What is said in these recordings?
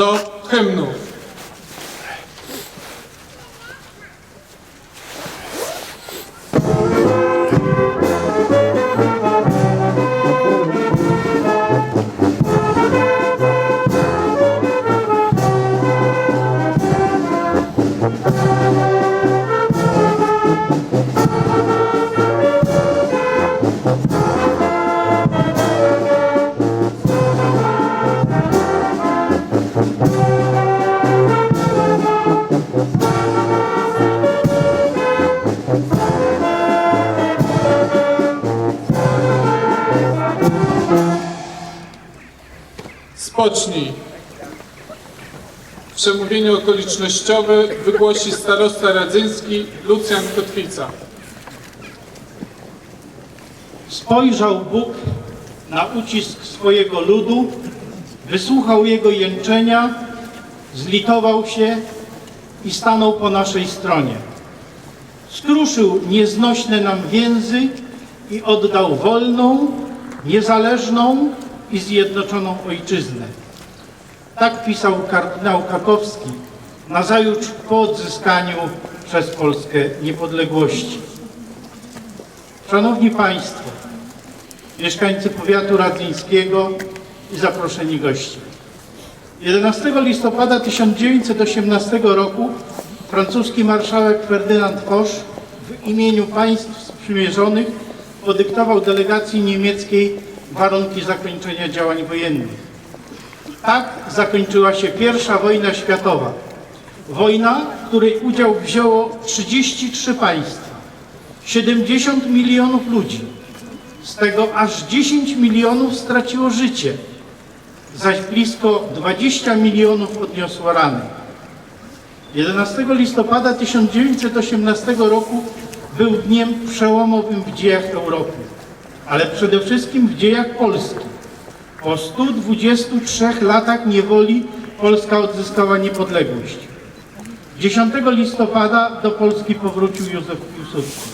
do hymnu. Spocznij. Przemówienie okolicznościowe wygłosi starosta radzyński Lucjan Kotwica. Spojrzał Bóg na ucisk swojego ludu, wysłuchał jego jęczenia, zlitował się i stanął po naszej stronie. Skruszył nieznośne nam więzy i oddał wolną, niezależną i zjednoczoną ojczyznę. Tak pisał kardynał Kakowski nazajutrz po odzyskaniu przez Polskę niepodległości. Szanowni Państwo, mieszkańcy powiatu radzyńskiego i zaproszeni goście. 11 listopada 1918 roku francuski marszałek Ferdynand Foch w imieniu państw sprzymierzonych podyktował delegacji niemieckiej warunki zakończenia działań wojennych. Tak zakończyła się pierwsza wojna światowa. Wojna, w której udział wzięło 33 państwa, 70 milionów ludzi. Z tego aż 10 milionów straciło życie, zaś blisko 20 milionów odniosło rany. 11 listopada 1918 roku był dniem przełomowym w dziejach Europy, ale przede wszystkim w dziejach Polski. Po 123 latach niewoli Polska odzyskała niepodległość. 10 listopada do Polski powrócił Józef Piłsudski.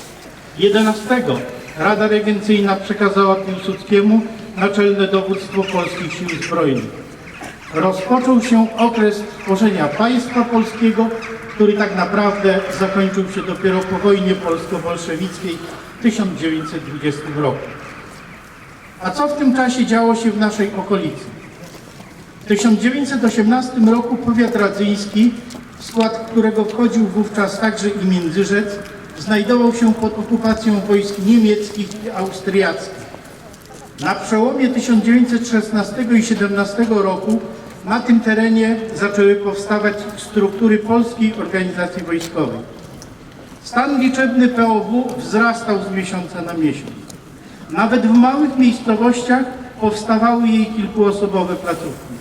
11 Rada Regencyjna przekazała Piłsudskiemu naczelne dowództwo Polskich Sił Zbrojnych. Rozpoczął się okres tworzenia państwa polskiego, który tak naprawdę zakończył się dopiero po wojnie polsko-bolszewickiej w 1920 roku. A co w tym czasie działo się w naszej okolicy? W 1918 roku powiat radzyński, w skład którego wchodził wówczas także i Międzyrzec, znajdował się pod okupacją wojsk niemieckich i austriackich. Na przełomie 1916 i 17 roku na tym terenie zaczęły powstawać struktury Polskiej Organizacji Wojskowej. Stan liczebny POW wzrastał z miesiąca na miesiąc. Nawet w małych miejscowościach powstawały jej kilkuosobowe placówki.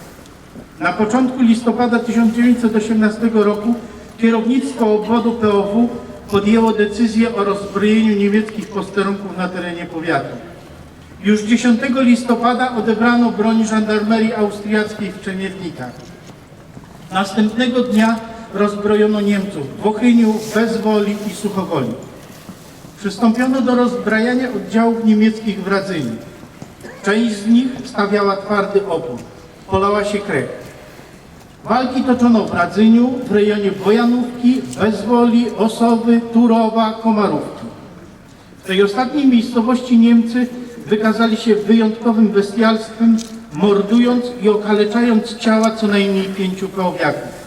Na początku listopada 1918 roku kierownictwo obwodu POW podjęło decyzję o rozbrojeniu niemieckich posterunków na terenie powiatu. Już 10 listopada odebrano broń żandarmerii austriackiej w Przemiernikach. Następnego dnia rozbrojono Niemców w Wochyniu, Bezwoli i Suchowoli. Przystąpiono do rozbrajania oddziałów niemieckich w Radzyniu. Część z nich stawiała twardy opór. Polała się krew. Walki toczono w Radzyniu, w rejonie Bojanówki, Bezwoli, Osowy, Turowa, Komarówki. W tej ostatniej miejscowości Niemcy wykazali się wyjątkowym bestialstwem, mordując i okaleczając ciała co najmniej pięciu kołowiaków.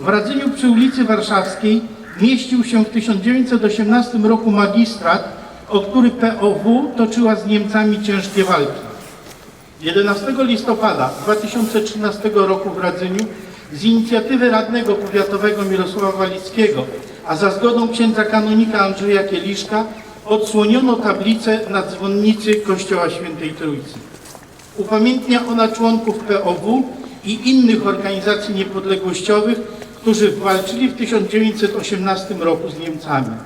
W Radzyniu przy ulicy Warszawskiej mieścił się w 1918 roku magistrat, o który POW toczyła z Niemcami ciężkie walki. 11 listopada 2013 roku w Radzyniu z inicjatywy radnego powiatowego Mirosława Walickiego, a za zgodą księdza kanonika Andrzeja Kieliszka odsłoniono tablicę na dzwonnicy Kościoła Świętej Trójcy. Upamiętnia ona członków POW i innych organizacji niepodległościowych, którzy walczyli w 1918 roku z Niemcami.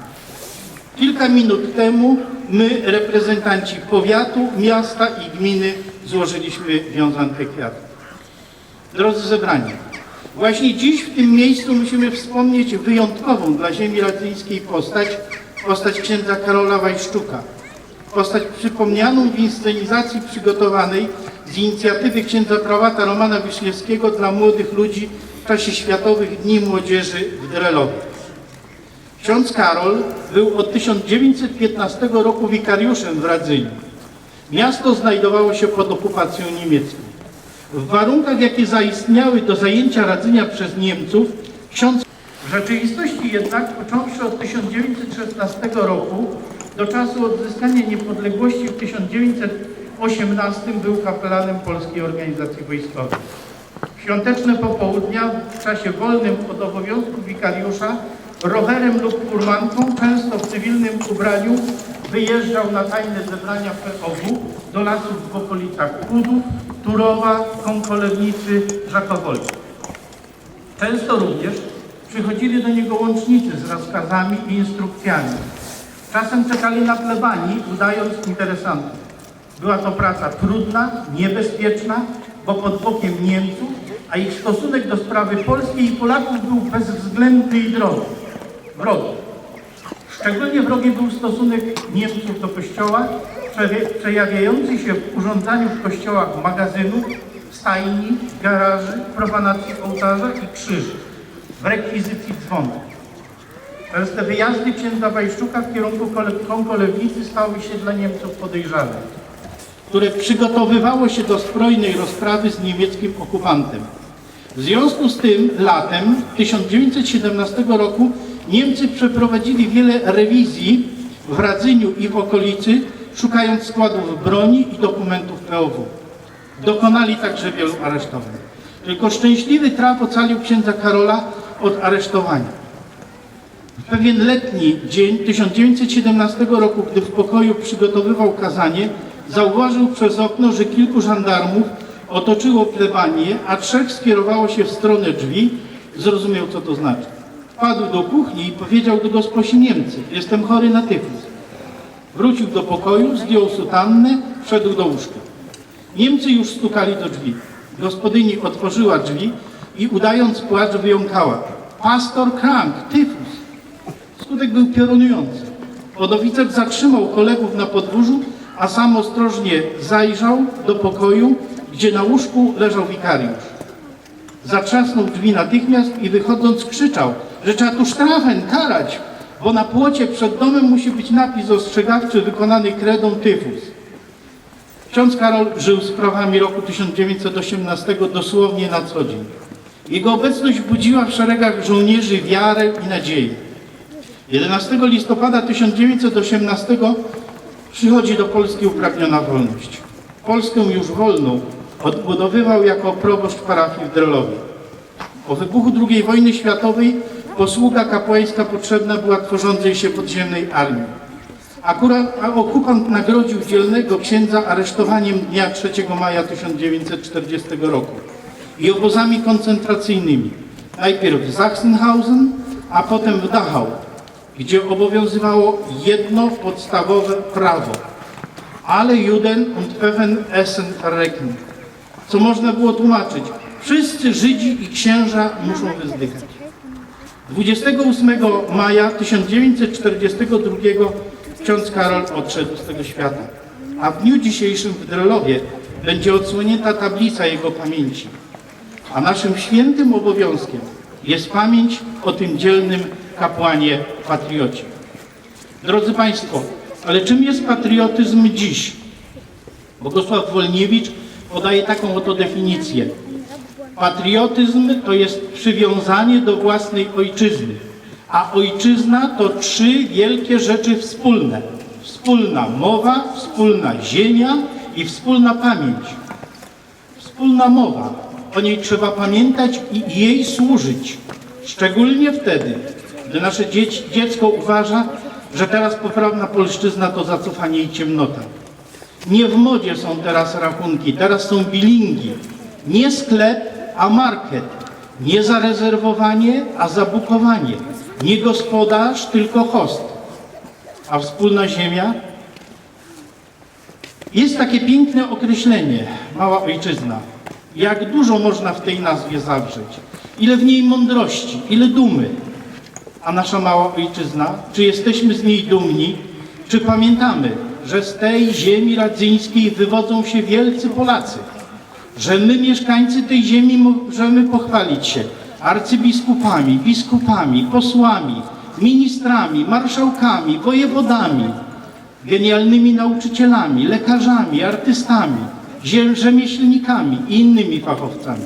Kilka minut temu my, reprezentanci powiatu, miasta i gminy, złożyliśmy wiązankę kwiatów. Drodzy zebrani, właśnie dziś w tym miejscu musimy wspomnieć wyjątkową dla ziemi radzyńskiej postać, postać księdza Karola Wajszczuka. Postać przypomnianą w inscenizacji przygotowanej z inicjatywy księdza prałata Romana Wiśniewskiego dla młodych ludzi w czasie Światowych Dni Młodzieży w Drelowie. Ksiądz Karol był od 1915 roku wikariuszem w Radzyniu. Miasto znajdowało się pod okupacją niemiecką. W warunkach, jakie zaistniały do zajęcia Radzynia przez Niemców, ksiądz w rzeczywistości jednak, począwszy od 1916 roku do czasu odzyskania niepodległości w 1918 był kapelanem Polskiej Organizacji Wojskowej. Świąteczne popołudnia, w czasie wolnym od obowiązku wikariusza, rowerem lub furmanką, często w cywilnym ubraniu, wyjeżdżał na tajne zebrania POW do lasów w okolicach Kudów, Turowa, Kąkolewnicy, Żakowoli. Często również przychodzili do niego łącznicy z rozkazami i instrukcjami. Czasem czekali na plebanii, udając interesantów. Była to praca trudna, niebezpieczna, bo pod bokiem Niemców, a ich stosunek do sprawy polskiej i Polaków był bezwzględny i drogi. Wrogi. Szczególnie wrogi był stosunek Niemców do kościoła, przejawiający się w urządzaniu w kościołach magazynów, stajni, garaży, profanacji ołtarza i krzyży, w rekwizycji dzwonów. Częste wyjazdy księdza Wajszczuka w kierunku Kole- Kąkolewnicy stały się dla Niemców podejrzane. które przygotowywało się do zbrojnej rozprawy z niemieckim okupantem. W związku z tym latem 1917 roku Niemcy przeprowadzili wiele rewizji w Radzyniu i w okolicy, szukając składów broni i dokumentów POW. Dokonali także wielu aresztowań. Tylko szczęśliwy traf ocalił księdza Karola od aresztowania. W pewien letni dzień 1917 roku, gdy w pokoju przygotowywał kazanie, zauważył przez okno, że kilku żandarmów otoczyło plebanię, a trzech skierowało się w stronę drzwi. Zrozumiał, co to znaczy. Wpadł do kuchni i powiedział do gosposi Niemcy, jestem chory na tyfus. Wrócił do pokoju, zdjął sutannę, wszedł do łóżka. Niemcy już stukali do drzwi. Gospodyni otworzyła drzwi i udając płacz wyjąkała. Pastor krank, tyfus. Skutek był piorunujący. Podoficer zatrzymał kolegów na podwórzu, a sam ostrożnie zajrzał do pokoju, gdzie na łóżku leżał wikariusz. Zatrzasnął drzwi natychmiast i wychodząc krzyczał, że trzeba tu sztrafen karać, bo na płocie przed domem musi być napis ostrzegawczy wykonany kredą tyfus. Ksiądz Karol żył sprawami roku 1918 dosłownie na co dzień. Jego obecność budziła w szeregach żołnierzy wiarę i nadzieję. 11 listopada 1918 przychodzi do Polski upragniona wolność. Polskę już wolną odbudowywał jako proboszcz parafii w Drelowie. Po wybuchu II wojny światowej posługa kapłańska potrzebna była tworzącej się podziemnej armii. Akurat okupant nagrodził dzielnego księdza aresztowaniem dnia 3 maja 1940 roku i obozami koncentracyjnymi. Najpierw w Sachsenhausen, a potem w Dachau, gdzie obowiązywało jedno podstawowe prawo. Ale Juden und Pfeffen essen verrecken. Co można było tłumaczyć? Wszyscy Żydzi i księża muszą wyzdychać. 28 maja 1942 ksiądz Karol odszedł z tego świata, a w dniu dzisiejszym w Drelowie będzie odsłonięta tablica jego pamięci. A naszym świętym obowiązkiem jest pamięć o tym dzielnym kapłanie patriocie. Drodzy Państwo, ale czym jest patriotyzm dziś? Bogosław Wolniewicz podaje taką oto definicję. Patriotyzm to jest przywiązanie do własnej ojczyzny, a ojczyzna to trzy wielkie rzeczy wspólne. Wspólna mowa, wspólna ziemia i wspólna pamięć. Wspólna mowa, o niej trzeba pamiętać i jej służyć. Szczególnie wtedy, gdy nasze dziecko uważa, że teraz poprawna polszczyzna to zacofanie i ciemnota. Nie w modzie są teraz rachunki, teraz są bilingi. Nie sklep, a market. Nie zarezerwowanie, a zabukowanie. Nie gospodarz, tylko host. A wspólna ziemia? Jest takie piękne określenie, mała ojczyzna. Jak dużo można w tej nazwie zawrzeć? Ile w niej mądrości, ile dumy? A nasza mała ojczyzna, czy jesteśmy z niej dumni? Czy pamiętamy, że z tej ziemi radzyńskiej wywodzą się wielcy Polacy? Że my, mieszkańcy tej ziemi, możemy pochwalić się arcybiskupami, biskupami, posłami, ministrami, marszałkami, wojewodami, genialnymi nauczycielami, lekarzami, artystami, rzemieślnikami i innymi fachowcami.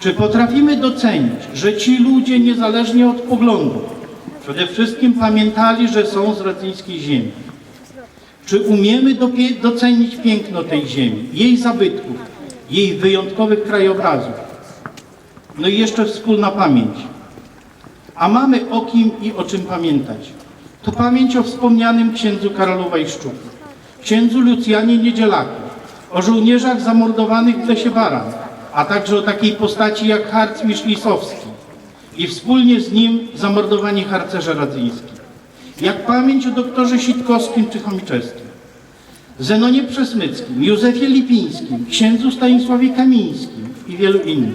Czy potrafimy docenić, że ci ludzie niezależnie od poglądów przede wszystkim pamiętali, że są z radzyńskiej ziemi? Czy umiemy docenić piękno tej ziemi, jej zabytków, jej wyjątkowych krajobrazów? No i jeszcze wspólna pamięć. A mamy o kim i o czym pamiętać. To pamięć o wspomnianym księdzu Karolu Wajszczuku, księdzu Lucjanie Niedzielaku, o żołnierzach zamordowanych w Lesie Baran, a także o takiej postaci jak harcmistrz Lisowski i wspólnie z nim zamordowani harcerze radzyński. Jak pamięć o doktorze Sitkowskim czy Chomiczewskim. Zenonie Przesmyckim, Józefie Lipińskim, księdzu Stanisławie Kamińskim i wielu innych.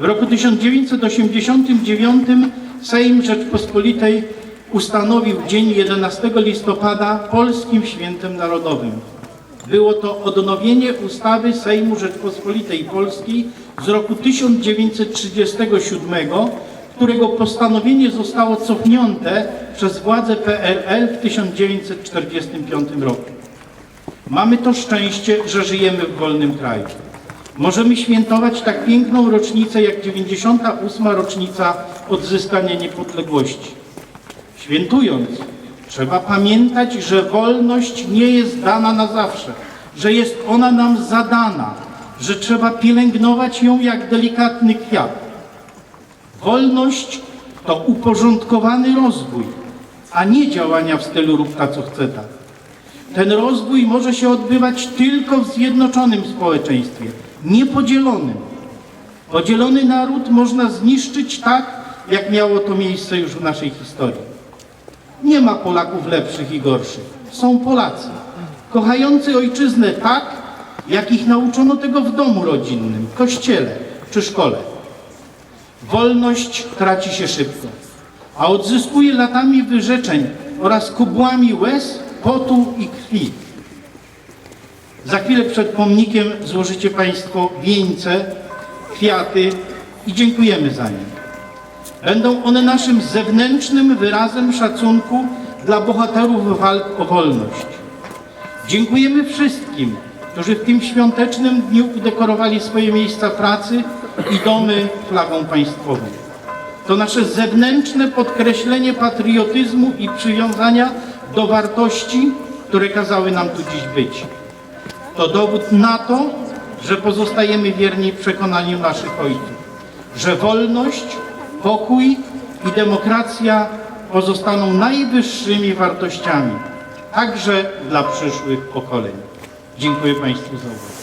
W roku 1989 Sejm Rzeczpospolitej ustanowił dzień 11 listopada Polskim Świętem Narodowym. Było to odnowienie ustawy Sejmu Rzeczpospolitej Polskiej z roku 1937, którego postanowienie zostało cofnięte przez władze PRL w 1945 roku. Mamy to szczęście, że żyjemy w wolnym kraju. Możemy świętować tak piękną rocznicę jak 98. rocznica odzyskania niepodległości. Świętując, trzeba pamiętać, że wolność nie jest dana na zawsze, że jest ona nam zadana, że trzeba pielęgnować ją jak delikatny kwiat. Wolność to uporządkowany rozwój, a nie działania w stylu rób ta co chce ta. Ten rozwój może się odbywać tylko w zjednoczonym społeczeństwie, niepodzielonym. Podzielony naród można zniszczyć tak, jak miało to miejsce już w naszej historii. Nie ma Polaków lepszych i gorszych. Są Polacy, kochający ojczyznę tak, jak ich nauczono tego w domu rodzinnym, kościele czy szkole. Wolność traci się szybko, a odzyskuje latami wyrzeczeń oraz kubłami łez, potu i krwi. Za chwilę przed pomnikiem złożycie Państwo wieńce, kwiaty i dziękujemy za nie. Będą one naszym zewnętrznym wyrazem szacunku dla bohaterów walk o wolność. Dziękujemy wszystkim, którzy w tym świątecznym dniu udekorowali swoje miejsca pracy i domy flagą państwową. To nasze zewnętrzne podkreślenie patriotyzmu i przywiązania do wartości, które kazały nam tu dziś być. To dowód na to, że pozostajemy wierni przekonaniu naszych ojców, że wolność, pokój i demokracja pozostaną najwyższymi wartościami, także dla przyszłych pokoleń. Dziękuję Państwu za uwagę.